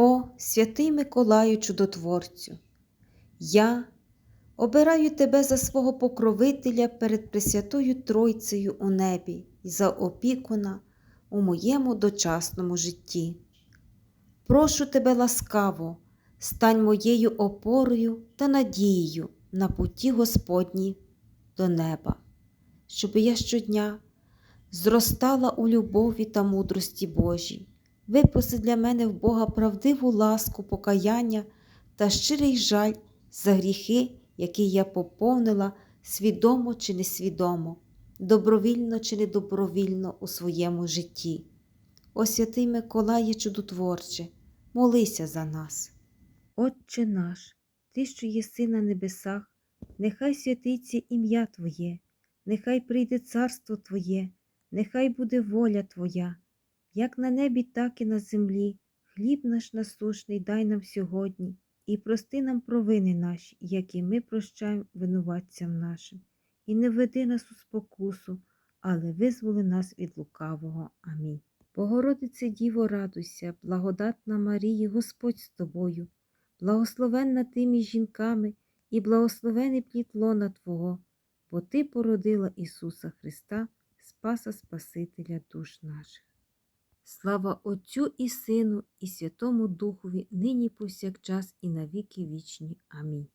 О, святий Миколаю Чудотворцю! Я обираю тебе за свого покровителя перед Пресвятою Тройцею у небі і за опікуна у моєму дочасному житті. Прошу тебе ласкаво, стань моєю опорою та надією на путі Господні до неба, щоб я щодня зростала у любові та мудрості Божій. Випроси для мене в Бога правдиву ласку, покаяння та щирий жаль за гріхи, які я поповнила свідомо чи несвідомо, добровільно чи недобровільно у своєму житті. О святий Миколає Чудотворче, молися за нас. Отче наш, Ти, що єси на небесах, нехай святиться ім'я Твоє, нехай прийде царство Твоє, нехай буде воля Твоя, як на небі, так і на землі. Хліб наш насушний дай нам сьогодні, і прости нам провини наші, які ми прощаємо винуватцям нашим. І не веди нас у спокусу, але визволи нас від лукавого. Амінь. Богородице Діво, радуйся, благодатна Марії, Господь з тобою, благословенна ти між жінками і благословений плід лона Твого, бо Ти породила Ісуса Христа, Спаса Спасителя душ наших. Слава Отцю і Сину, і Святому Духові, нині повсякчас і навіки вічні. Амінь.